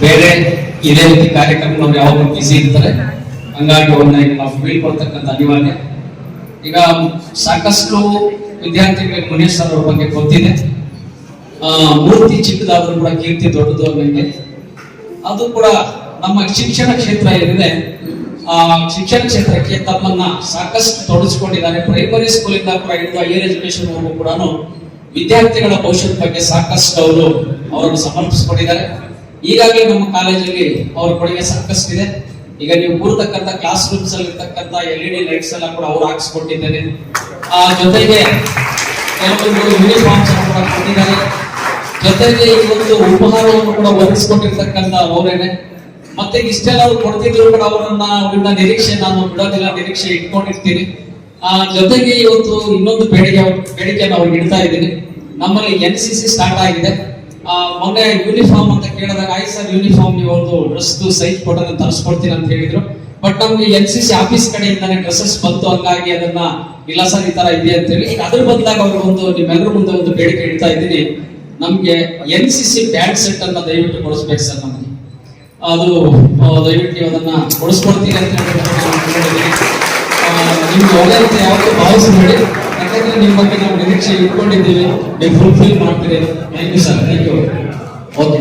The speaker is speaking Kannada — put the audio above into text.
ಬೇರೆ ಇದೇ ರೀತಿ ಕಾರ್ಯಕ್ರಮ ನಾವು ಯಾವಾಗ ಬಿಸಿ ಇರ್ತಾರೆ. ಹಂಗಾಗಿ ಅವ್ರನ್ನ ಈಗ ನಾವು ಬೀಳ್ಕೊಳ್ತಕ್ಕಂಥ ಅನಿವಾರ್ಯ. ಈಗ ಸಾಕಷ್ಟು ವಿದ್ಯಾರ್ಥಿಗಳಿಗೆ ಮುನೇಶ್ ಸರ್ ಅವ್ರ ಬಗ್ಗೆ ಗೊತ್ತಿದೆ. ಮೂರ್ತಿ ಚಿಕ್ಕದಾದ್ರೂ ಕೂಡ ಕೀರ್ತಿ ದೊಡ್ಡದು ಅನ್ನಂಗೆ. ಅದು ಕೂಡ ನಮ್ಮ ಶಿಕ್ಷಣ ಕ್ಷೇತ್ರ ಏನಿದೆ, ಆ, ಶಿಕ್ಷಣ ಕ್ಷೇತ್ರಕ್ಕೆ ತಮ್ಮನ್ನ ಸಾಕಷ್ಟು ತೊಡಗಿಸ್ಕೊಂಡಿದ್ದಾರೆ ಪ್ರೈಮರಿ ಸ್ಕೂಲಿಂದ ಕೂಡ ಹಿಡಿದು ಹೈಯರ್ ಎಜುಕೇಶನ್ ಕೂಡ ವಿದ್ಯಾರ್ಥಿಗಳ ಭವಿಷ್ಯದ ಬಗ್ಗೆ ಸಾಕಷ್ಟು ಅವರು ಅವರನ್ನು ಸಮರ್ಪಿಸಿಕೊಂಡಿದ್ದಾರೆ. ಈಗಾಗಲೇ ನಮ್ಮ ಕಾಲೇಜಲ್ಲಿ ಅವ್ರ ಕೊಡುಗೆ ಸಾಕಷ್ಟು ಇದೆ ಈಗ ನೀವು ಕೂರ್ತಕ್ಕಂಥ ಕ್ಲಾಸ್ ರೂಮ್ಸ್ ಅಲ್ಲಿ ಇರ್ತಕ್ಕಂಥ ಎಲ್ ಇ ಡಿ ಲೈಟ್ಸ್ ಎಲ್ಲ ಕೂಡ ಅವ್ರು ಹಾಕ್ಸ್ಕೊಟ್ಟಿದ್ದಾರೆ. ಆ, ಜೊತೆಗೆ ಕೆಲವೊಂದು ಯೂನಿಫಾರ್ಮ್ಸ್ ಕೂಡ ಕೊಟ್ಟಿದ್ದಾರೆ. ಜೊತೆಗೆ ಈ ಒಂದು ಉಪಹಾರವನ್ನು ಕೂಡ ಒದಗಿಸ್ಕೊಟ್ಟಿರ್ತಕ್ಕಂಥ ಅವರೇನೆ ಮತ್ತೆ ಇಷ್ಟೆಲ್ಲ ಅವ್ರು ಕೊಡ್ತಿದ್ರು ಕೂಡ ಅವರನ್ನ ಅವರಿಂದ ನಿರೀಕ್ಷೆ, ನಾನು ಬಿಡೋದಿಲ್ಲ ನಿರೀಕ್ಷೆ ಇಟ್ಕೊಂಡಿರ್ತೀನಿ. ಆ, ಜೊತೆಗೆ ಇವತ್ತು ಇನ್ನೊಂದು ಬೇಡಿಕೆ, ಬೇಡಿಕೆಯನ್ನು ಅವ್ರಿಗೆ ಇಡ್ತಾ ಇದ್ದೀನಿ ನಮ್ಮಲ್ಲಿ ಎನ್ ಸಿ ಸಿ ಸ್ಟಾರ್ಟ್ ಆಗಿದೆ. ಮೊನ್ನೆ ಯೂನಿಫಾರ್ಮ್ ಅಂತ ಕೇಳಿದಾಗ, ಐ ಸರ್ ಯೂನಿಫಾರ್ಮ್ ನೀವು ಡ್ರೆಸ್ ಸೈಜ್ ಕೊಟ್ಟರೆ ತರಿಸ್ಕೊಡ್ತೀನಿ ಅಂತ ಹೇಳಿದ್ರು. ಬಟ್ ನಮ್ಗೆ ಎನ್ ಸಿ ಸಿ ಆಫೀಸ್ ಕಡೆಯಿಂದಾನೆ ಡ್ರೆಸ್ಸಸ್ ಬಂತು, ಹಂಗಾಗಿ ಅದನ್ನ, ಇಲ್ಲ ಸರ್, ಈ ತರ ಇದೆ ಅಂತ ಹೇಳಿ. ಅದ್ರ ಬದಲಾಗ ಅವ್ರಿಗೆ ಒಂದು, ನಿಮ್ಮೆಲ್ಲರ ಮುಂದೆ ಒಂದು ಬೇಡಿಕೆ ಇಡ್ತಾ ಇದ್ದೀನಿ. ನಮ್ಗೆ N C C band set ಅನ್ನ ದಯವಿಟ್ಟು ಕೊಡಿಸ್ಬೇಕು ಸರ್ ನಮಗೆ. ಅದು ದಯವಿಟ್ಟು ಅದನ್ನ ಕೊಡಿಸ್ಕೊಡ್ತೀನಿ ಅಂತ ಹೇಳಿ ನಿಮ್ಗೆ ಒಳ್ಳೆ ಅಂತ ಯಾವತ್ತೂ ಭಾವಿಸಬೇಡಿ. ಯಾಕಂದ್ರೆ ನಿಮ್ಮ ಬಗ್ಗೆ ನಾವು ನಿರೀಕ್ಷೆ ಇಟ್ಕೊಂಡಿದ್ದೀವಿ. ನೀವು ಫುಲ್ಫಿಲ್ ಮಾಡ್ತೀರಿ. Thank you sir thank you okay